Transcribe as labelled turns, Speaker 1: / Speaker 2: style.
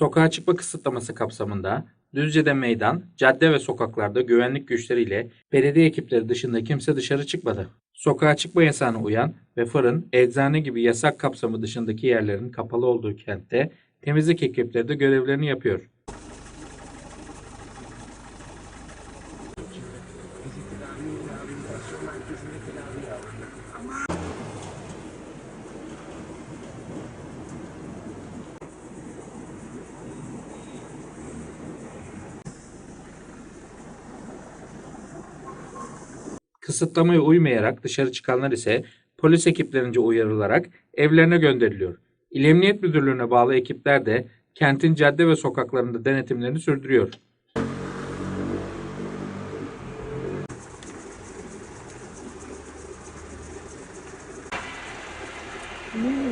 Speaker 1: Sokağa çıkma kısıtlaması kapsamında Düzce'de meydan, cadde ve sokaklarda güvenlik güçleriyle belediye ekipleri dışında kimse dışarı çıkmadı. Sokağa çıkma yasağına uyan ve fırın, eczane gibi yasak kapsamı dışındaki yerlerin kapalı olduğu kentte temizlik ekipleri de görevlerini yapıyor. Kısıtlamaya uymayarak dışarı çıkanlar ise polis ekiplerince uyarılarak evlerine gönderiliyor. İl Emniyet Müdürlüğü'ne bağlı ekipler de kentin cadde ve sokaklarında denetimlerini sürdürüyor.
Speaker 2: Ne?